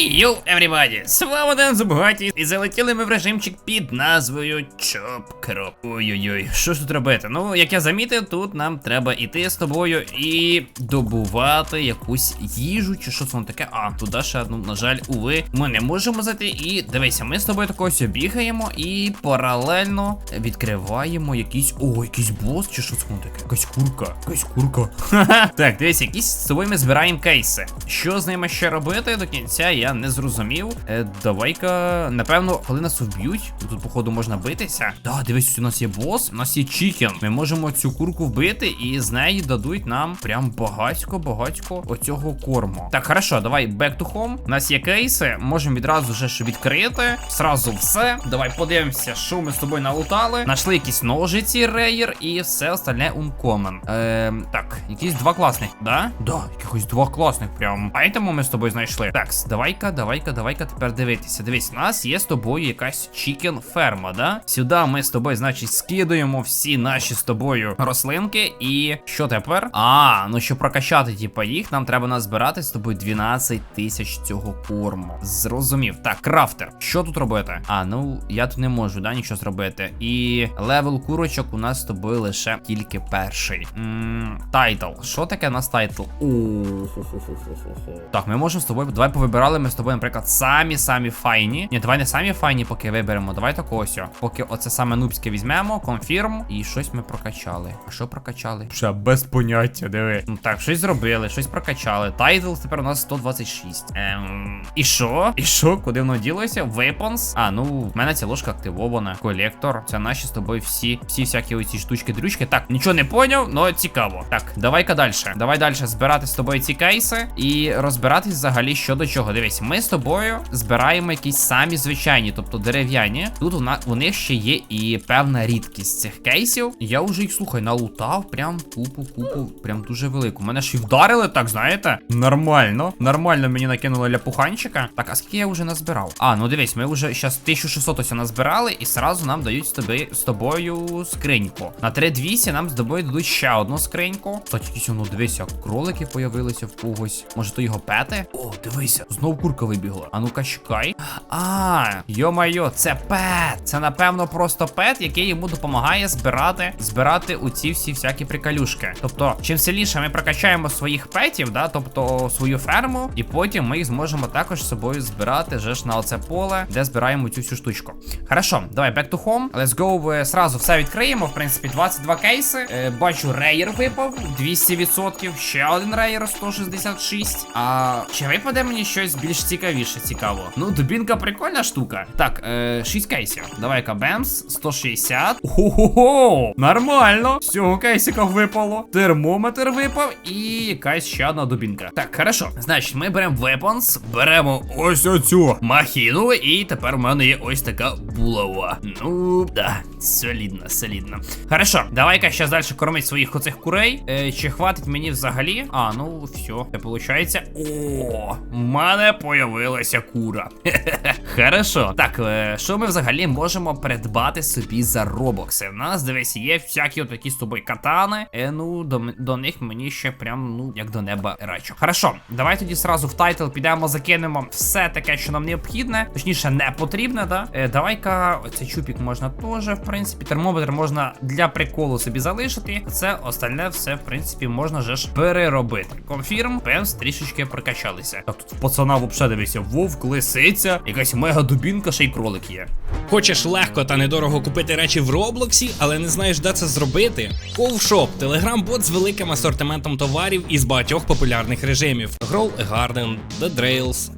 Йоу, everybody! З вами Ден Зубгаті, і залетіли ми в режимчик під назвою Чоп Кроп. Ой-ой-ой, що ж тут робити? Ну, як я замітив, тут нам треба іти з тобою і добувати якусь їжу, чи що це воно таке. А, туди ще, ну, на жаль, уви, ми не можемо зайти. І дивися, ми з тобою такого ось бігаємо і паралельно відкриваємо якийсь. О, якийсь бос, чи що це воно таке? Якась курка. Якась курка. Ха-ха. Так, дивись, якісь з собою ми збираємо кейси. Що з ними ще робити до кінця, я не зрозумів. Е, давай-ка, напевно, коли нас вб'ють, тут, походу, можна битися. Да, дивись, у нас є бос, у нас є чікен. Ми можемо цю курку вбити, і з неї дадуть нам прям багатько-багатько оцього корму. Так, хорошо, давай back to home. У нас є кейси, можемо відразу вже ж відкрити. Сразу все. Давай подивимося, що ми з тобою налутали. Нашли якісь ножиці, рейер і все остальне uncommon. Ем, так, якісь два класних, да? Да, якихось два класних прям. Айтему ми з тобою знайшли. Так, давай-ка, давай-ка, давай-ка тепер дивитися. Дивись, у нас є з тобою якась чікен ферма, да? Сюди ми з тобою, значить, скидуємо всі наші з тобою рослинки. І що тепер? А, ну щоб прокачати, типа, їх, нам треба назбирати з тобою 12 тисяч цього корму. Зрозумів. Так, крафтер. Що тут робити? А, ну я тут не можу, да, нічого зробити. І левел курочок у нас з тобою лише тільки перший. Тайтл. Що таке у нас тайтл? Так, ми можемо з тобою. Давай повибирали ми з тобою, наприклад, самі-самі файні. Ні, давай не самі файні, поки виберемо. Давай так ось. Поки оце саме нубське візьмемо, конфірм, і щось ми прокачали. А що прокачали? Ще без поняття, диви. Ну так, щось зробили, щось прокачали. Тайтл тепер у нас 126. Ем. І що? І що? Куди воно ділося? Weapons? А, ну, в мене ця ложка активована. Колектор. Це наші з тобою всі, всі всякі оці штучки-дрючки. Так, нічого не поняв, но цікаво. Так, давай-ка далі. Давай далі збирати з тобою ці кейси і розбиратись взагалі що до чого. Дивись, ми з тобою збираємо якісь самі звичайні, тобто дерев'яні. Тут у, на, у них ще є і певна рідкість цих кейсів. Я вже їх слухай, налутав прям купу, купу, прям дуже велику. Мене ж і вдарили, так знаєте? Нормально. Нормально мені накинули ляпуханчика. Так, а скільки я вже назбирав? А, ну дивись, ми вже зараз 1600 ось назбирали, і сразу нам дають з тобі з тобою скриньку. На 3200 нам з тобою дадуть ще одну скриньку. Кстати, якісь воно дивися, кролики появилися в когось. Може то його пети? О, дивися, знов курка вибігла. А ну-ка, чекай. А, йо-майо, це пет. Це напевно просто пет, який йому допомагає збирати збирати у ці всі всякі приколюшки. Тобто, чим сильніше ми прокачаємо своїх петів, да, тобто свою ферму, і потім ми їх зможемо також з собою збирати вже ж на оце поле, де збираємо цю всю штучку. Хорошо, давай back to home. Let's go. е, Сразу все відкриємо. В принципі, 22 кейси. Е, бачу, рейер випав 200%. Ще один рейер 166. А чи випаде мені щось більш цікавіше, цікаво? Ну, дубінка прикольна штука. Так, е, 6 кейсів. Давай-ка бемс, 160. Ого, нормально. З цього кейсика випало. Термометр випав і якась ще одна дубінка. Так, хорошо. Значить, ми беремо weapons, беремо ось оцю махіну, і тепер в мене є ось така булава. Ну, да, солідно, солідно. Хорошо, давай-ка ще далі кормить своїх оцих курей. Е, чи хватить мені взагалі? А, ну все, це виходить. О, в мене появилася кура. Хорошо. Так, е, що ми взагалі можемо придбати собі за робокси? У нас, дивись, є всякі такі з тобою катани. Е, ну, до, до них мені ще прям, ну, як до неба рачу. Хорошо, давай тоді сразу в тайтл підемо, закинемо все таке, що нам необхідне, точніше, не потрібне, да? Е, давай-ка, оцей чупік можна теж, в принципі, термометр можна для приколу собі залишити. Це остальне все, в принципі, можна же ж переробити. Конфірм, певс, трішечки прокачалися. Так, тут в взагалі вовк, лисиця, якась мега дубінка, ще й кролик є. Хочеш легко та недорого купити речі в Роблоксі, але не знаєш, де це зробити? Ковшоп телеграм-бот з великим асортиментом товарів із багатьох популярних режимів: Grow a Garden, The Drails,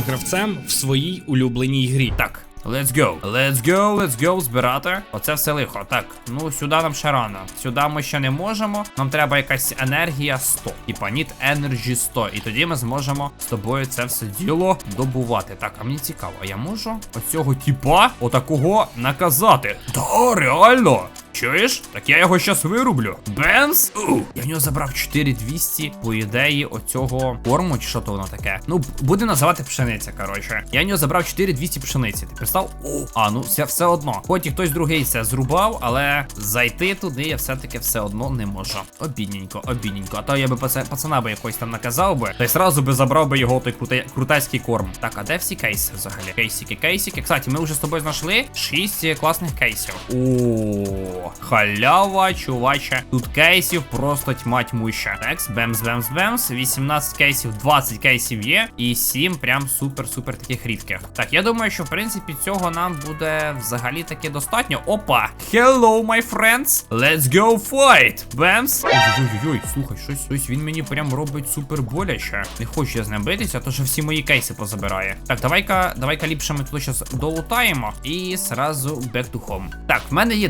гравцем в своїй улюбленій грі. Так. Let's go. Let's go, let's go, збирати. Оце все лихо. Так, ну сюди нам ще рано. Сюди ми ще не можемо. Нам треба якась енергія 100. Типа need energy 100. І тоді ми зможемо з тобою це все діло добувати. Так, а мені цікаво, а я можу оцього типа отакого наказати? Та, реально. Чуєш? Так я його щас вирублю. Бенс? У, я в нього забрав 4200, по ідеї, оцього корму, чи що то воно таке. Ну, буде називати пшениця, коротше. Я в нього забрав 4200 пшениці. Ти представ? О, а, ну все, все одно. Хоч і хтось другий це зрубав, але зайти туди я все-таки все одно не можу. Обідненько, обідненько. А то я би паца- пацана би якось там наказав би, та й сразу би забрав би його той круте, крутецький корм. Так, а де всі кейси взагалі? Кейсики, кейсики. Кстати, ми вже з тобою знайшли 6 класних кейсів. О, халява, чуваче. Тут кейсів просто тьма тьмуща. Текс, бемс, бемс, бемс. 18 кейсів, 20 кейсів є. І 7 прям супер-супер таких рідких. Так, я думаю, що в принципі цього нам буде взагалі таки достатньо. Опа! Hello, my friends! Let's go fight! Бемс! Ой-ой-ой, слухай, щось, щось він мені прям робить супер боляче. Не хочу я з ним битися, то що всі мої кейси позабирає. Так, давай-ка, давай-ка ліпше ми тут щас долутаємо і сразу back to home. Так, в мене є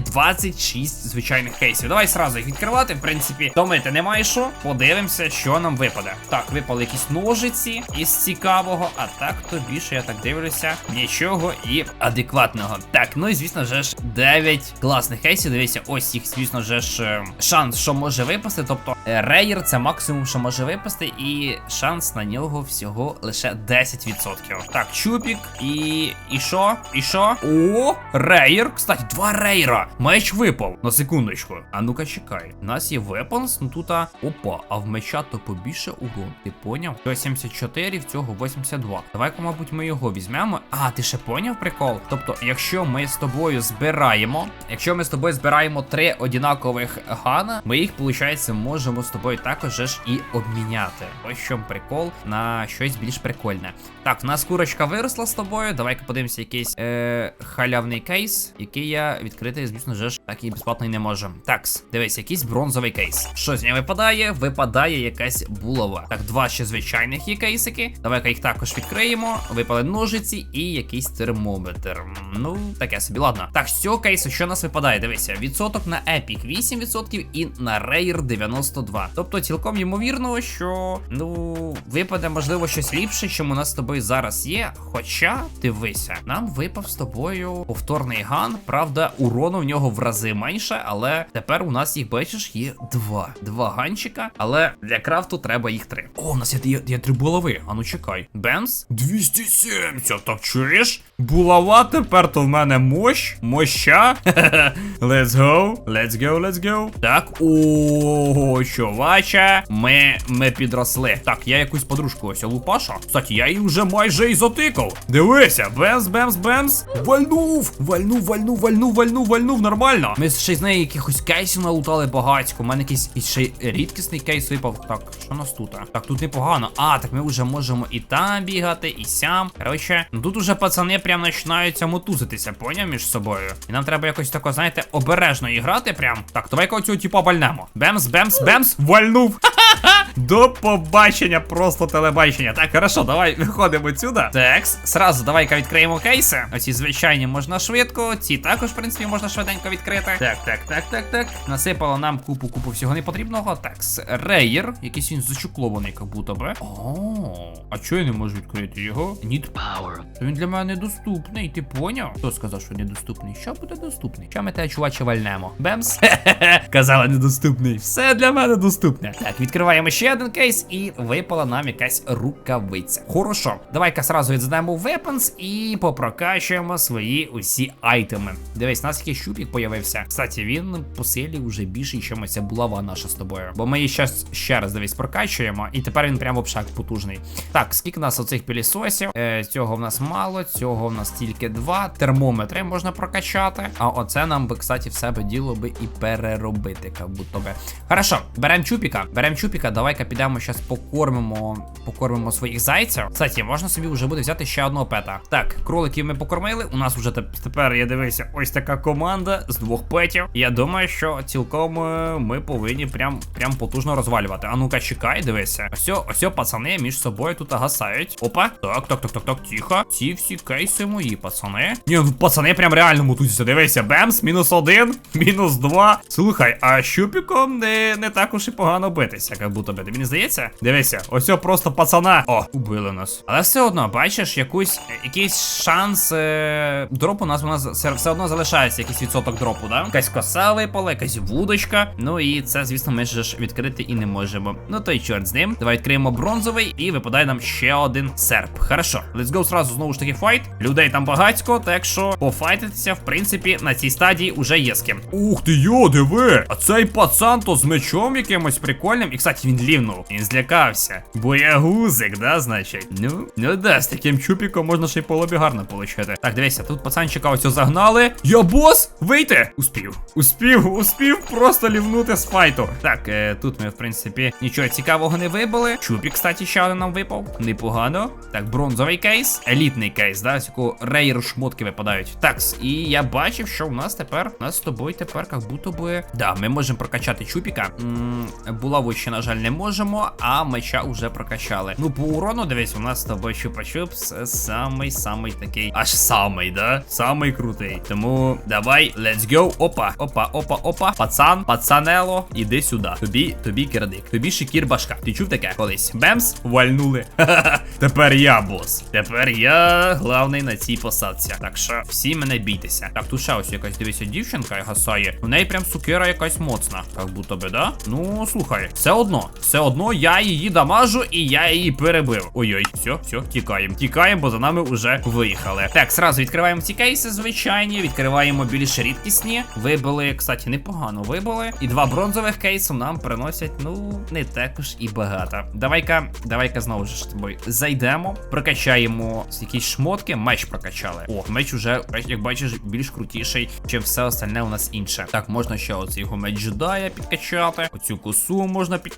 26 звичайних кейсів. Давай сразу їх відкривати. В принципі, томити немає що. Подивимося, що нам випаде. Так, випали якісь ножиці із цікавого, а так то більше я так дивлюся. Нічого і адекватного. Так, ну і звісно же ж 9 класних кейсів. Дивіться, ось їх, звісно же ж, е, шанс, що може випасти. Тобто е, рейер це максимум, що може випасти, і шанс на нього всього лише 10%. Так, чупік, і. І що? І що? О, рейер. Кстати, два рейера. Меч випав. На секундочку. А ну-ка чекай. У нас є вепонс, ну тут. Опа, а в меча то побільше урон. Ти поняв? 174, в цього 82. Давай-ка, мабуть, ми його візьмемо. А, ти ще поняв прикол? Тобто, якщо ми з тобою збираємо, якщо ми з тобою збираємо три однакових гана, ми їх, виходить, можемо з тобою також ж і обміняти. Ось чому прикол на щось більш прикольне. Так, в нас курочка виросла з тобою. Давай-ка подивимося якийсь е, халявний кейс, який я відкрити, звісно ж, так і безплатно й не можу. Такс, дивись, якийсь бронзовий кейс. Що з нього випадає? Випадає якась булава. Так, два ще звичайних є кейсики. Давай-ка їх також відкриємо. Випали ножиці і якийсь термометр. Ну, таке собі, ладно. Так, з цього кейсу, що у нас випадає? Дивися, відсоток на Epic 8% і на Rare 92%. Тобто, цілком ймовірно, що ну випаде, можливо, щось ліпше, чим у нас з тобою зараз є. Хоча, дивися, нам випав з тобою повторний ган. Правда, урону в нього в рази менше, але тепер у нас їх бачиш є два. Два ганчика, але для крафту треба їх три. О, у нас є, є, є три булави. А ну чекай. Бенс? 270. Так чуєш? Булава тепер то в мене мощ. Моща. Let's go. Let's go, let's go. Так. О, чувача. Ми, ми підросли. Так, я якусь подружку ось Лупаша. Кстати, я її вже майже і затикав. Дивися, бемс, бемс, бемс. Вальнув. Вальнув, вальнув, вальнув, вальнув, вальнув. Нормально. Ми ще з неї якихось кейсів налутали багатько. У мене якийсь ще рідкісний кейс випав. Так, що нас тут? Так, тут непогано. А, так ми вже можемо і там бігати, і сям. Коротше, ну тут уже пацани прям починаються мотузитися, поняв між собою. І нам треба якось тако, знаєте, обережно іграти прям. Так, давай-ка оцю, типу, вальнемо. Бемс, бемс, бемс, вальнув. До побачення, просто телебачення. Так, хорошо, давай виходимо отсюда. Текс, сразу давай-ка відкриємо кейси. Оці звичайні можна швидко, ці також, в принципі, можна швиденько відкрити. Так, так, так, так, так. Насипало нам купу купу всього непотрібного. Такс, рейер, якийсь він зачуклований, як будто би. О, а чого я не можу відкрити його? Need power. То він для мене недоступний, ти поняв? Хто сказав, що недоступний? Що буде доступний? Що ми тебе, чуваче, вальнемо? Бемс? Казала недоступний. Все для мене доступне. Так, відкриваємо ще один кейс, і випала нам якась рукавиця. Хорошо, давай-ка сразу відзнаємо weapons і попрокачуємо свої усі айтеми. Дивись, у нас якийсь щупік появився. Кстати, він по силі вже більший, ніж ця булава наша з тобою. Бо ми її щас ще раз дивись прокачуємо, і тепер він прям обшак потужний. Так, скільки у нас оцих пілісосів? Е, цього в нас мало, цього в нас тільки два. Термометри можна прокачати. А оце нам би, кстати, в себе діло би і переробити, як будто би. Хорошо, беремо чупіка, беремо чупіка. Чупіка, давай-ка підемо зараз покормимо, покормимо своїх зайців. Кстати, можна собі вже буде взяти ще одного пета. Так, кроликів ми покормили. У нас вже тепер я дивися, ось така команда з двох петів. Я думаю, що цілком е, ми повинні прям прям потужно розвалювати. А ну-ка, чекай, дивися. Ось, ось пацани між собою тут гасають. Опа. Так, так, так, так, так, тихо. Ці всі кейси мої, пацани. Ні, ну пацани прям реально мутуються. Дивися, бемс, мінус один, мінус два. Слухай, а щупіком не, не так уж і погано битися, як будто би. Тобі не здається? Дивися, ось просто пацана. О, убили нас. Але все одно, бачиш, якусь, якийсь шанс е, дропу у нас у нас все, одно залишається якийсь відсоток дропу, да? Якась коса випала, якась вудочка. Ну і це, звісно, ми ж відкрити і не можемо. Ну то й чорт з ним. Давай відкриємо бронзовий і випадає нам ще один серп. Хорошо, let's go сразу знову ж таки файт. Людей там багатько, так що пофайтитися, в принципі, на цій стадії уже є з ким. Ух ти йо, диви! А цей пацан то з мечом якимось прикольним. Кстати, він лівнув. Він злякався. Боягузик, да, значить? Ну, ну да, з таким чупіком можна ще й по лобі гарно получити. Так, дивися, тут пацанчика ось загнали. Я бос! Вийти! Успів. Успів, успів просто лівнути з файту. Так, е, тут ми, в принципі, нічого цікавого не вибили. Чупік, кстати, ще один нам випав. Непогано. Так, бронзовий кейс, елітний кейс, да, з якого рейр шмотки випадають. Так, і я бачив, що у нас тепер, у нас з тобою тепер, як будто би. Да, ми можемо прокачати чупіка. М, булаву ще, на жаль, не можемо, а меча вже прокачали. Ну, по урону, дивись, у нас з тобою чупа-чупс самий самий такий, аж самий, да? Самий крутий. Тому давай, let's go. Опа, опа, опа, опа. Пацан, пацанело, іди сюди. Тобі, тобі кирдик. Тобі шикір башка. Ти чув таке колись? Бемс, вальнули. Ха-ха-ха. Тепер я бос. Тепер я главний на цій посадці. Так що всі мене бійтеся. Так, тут ще ось якась дивися дівчинка гасає. У неї прям сукера якась моцна. Як будто би, да? Ну, слухай, все одно, все одно я її дамажу і я її перебив. Ой-ой, все, все, тікаємо. Тікаємо, бо за нами вже виїхали. Так, сразу відкриваємо ці кейси, звичайні. Відкриваємо більш рідкісні. Вибили, кстати, непогано вибили. І два бронзових кейси нам приносять, ну, не також і багато. Давай-ка, давай-ка знову ж з тобою зайдемо, прокачаємо якісь шмотки, меч прокачали. О, меч уже, як бачиш, більш крутіший, чим все остальне у нас інше. Так, можна ще оцей його меч джедая підкачати, оцю косу можна підкачати.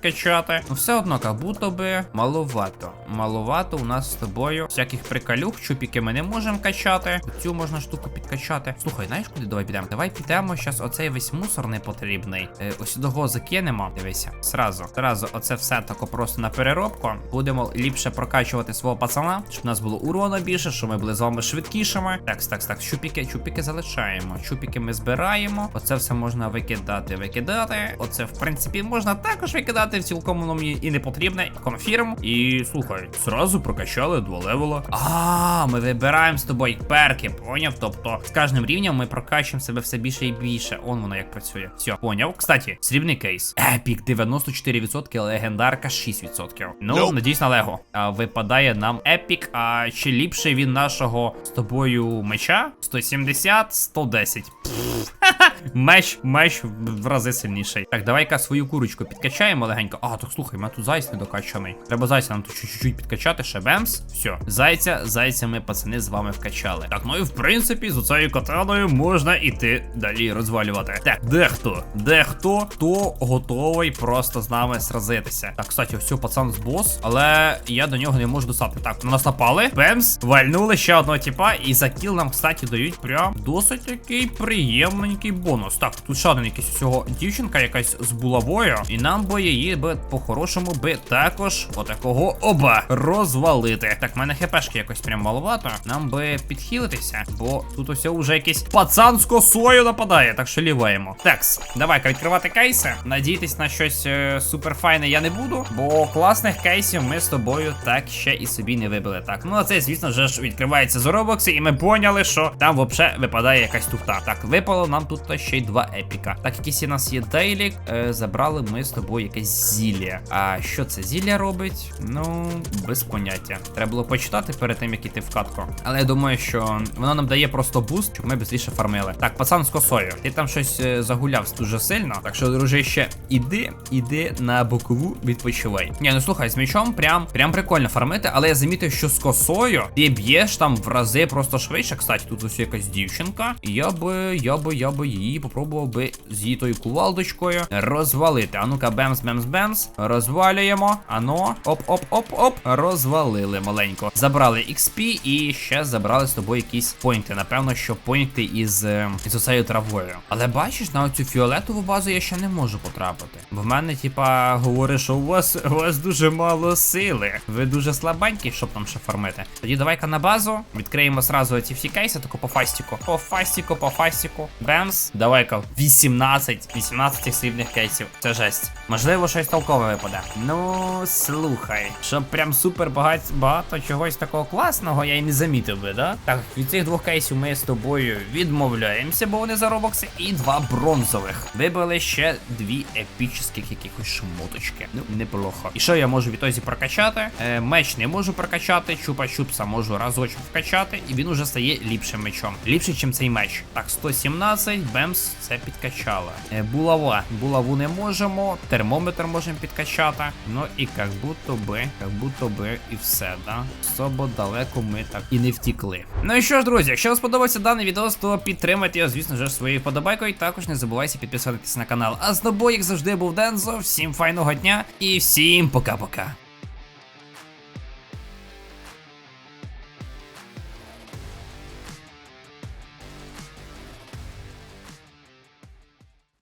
Ну все одно, как будто би маловато. Маловато у нас з тобою всяких приколюх, чупіки ми не можемо качати. Цю можна штуку підкачати. Слухай, знаєш куди давай підемо? Давай підемо зараз оцей весь мусор непотрібний. Е, ось того закинемо. Дивися, сразу. Сразу оце все тако просто на переробку. Будемо ліпше прокачувати свого пацана, щоб у нас було урона більше, щоб ми були з вами швидкішими. Так, так, так, чупіки, чупіки залишаємо. Чупіки ми збираємо. Оце все можна викидати, викидати. Оце, в принципі, можна також викидати. В цілком воно мені і не потрібне. Конфірм. І слухай, зразу прокачали два левела. А, ми вибираємо з тобою перки, поняв? Тобто з кожним рівнем ми прокачуємо себе все більше і більше. Он воно як працює. Все, поняв. Кстати, срібний кейс. Епік 94%, легендарка 6%. Ну, Nope. надіюсь на Лего. А випадає нам епік. А чи ліпше він нашого з тобою меча? 170, 110. Пф. Меч, меч в рази сильніший. Так, давай-ка свою курочку підкачаємо легенько. А, так слухай, мене тут зайць недокачаний. Треба зайця нам тут чуть-чуть підкачати, ще бемс. Все, зайця, зайця ми, пацани, з вами вкачали. Так, ну і в принципі, з оцею катаною можна іти далі розвалювати. Так, де хто? Де хто? Готовий просто з нами сразитися? Так, кстати, цього пацан з бос, але я до нього не можу достати. Так, на нас напали. Бемс, вальнули ще одного типа, і за кіл нам, кстати, дають прям досить такий приємненький бонус. Так, тут ще один якийсь усього дівчинка, якась з булавою, і нам би її би по-хорошому би також отакого оба розвалити. Так, в мене хпшки якось прям маловато. Нам би підхилитися, бо тут ось уже якийсь пацан з косою нападає, так що ліваємо. Такс, давай-ка відкривати кейси. Надіятись на щось е, суперфайне я не буду, бо класних кейсів ми з тобою так ще і собі не вибили. Так, ну а це, звісно вже ж відкривається з і ми поняли, що там взагалі випадає якась туфта. Так, випало нам тут ще й два епіка. Так, якийсь у нас є дейлік. Е, забрали ми з тобою якесь зілля. А що це зілля робить? Ну, без поняття. Треба було почитати перед тим, як іти в катку. Але я думаю, що воно нам дає просто буст, щоб ми швидше фармили. Так, пацан з косою. Ти там щось е, загуляв дуже сильно. Так що, дружище, іди, іди на бокову, відпочивай. Ні, ну слухай, з мечом прям прям прикольно фармити, але я замітив, що з косою ти б'єш там в рази просто швидше. Кстати, тут ось якась дівчинка. Я би, я би, я би її попробував би з її тою кувалдочкою розвалити. А ну-ка, бемс, бемс, бемс. Розвалюємо. Ано. Оп-оп-оп-оп. Розвалили маленько. Забрали XP і ще забрали з тобою якісь поінти. Напевно, що поінти із, е, із оцею травою. Але бачиш, на оцю фіолетову базу я ще не можу потрапити. Бо в мене, типа, говорить, що у вас, у вас дуже мало сили. Ви дуже слабенькі, щоб там ще фармити. Тоді давай-ка на базу. Відкриємо сразу ці всі кейси, тако по фастіку. По фастіку, по фастіку. Бемс. Давай-ка 18. 18 срібних кейсів. Це жесть. Можливо, щось толкове випаде. Ну, слухай. Щоб прям супер багать, багато чогось такого класного, я і не замітив би, да? Так, від цих двох кейсів ми з тобою відмовляємося, бо вони за робокси. І два бронзових. Вибили ще дві епічних якихось шмоточки. Ну, неплохо. І що я можу відтоді прокачати? Е, меч не можу прокачати, чупа-чупса можу разочок вкачати, і він уже стає ліпшим мечом. Ліпше, ніж цей меч. Так, 117, бемс, це підкачало. Е, булава. Булаву не можемо, термометр можемо підкачати. Ну і як будто би, як будто би і все, да? Особо далеко ми так і не втікли. Ну і що ж, друзі, якщо вам сподобався даний відео, то підтримайте його, звісно ж, своєю подобайкою. Також не забувайте підписатися на канал. А з тобою, як завжди, був Дензо. Всім файного дня і всім пока-пока.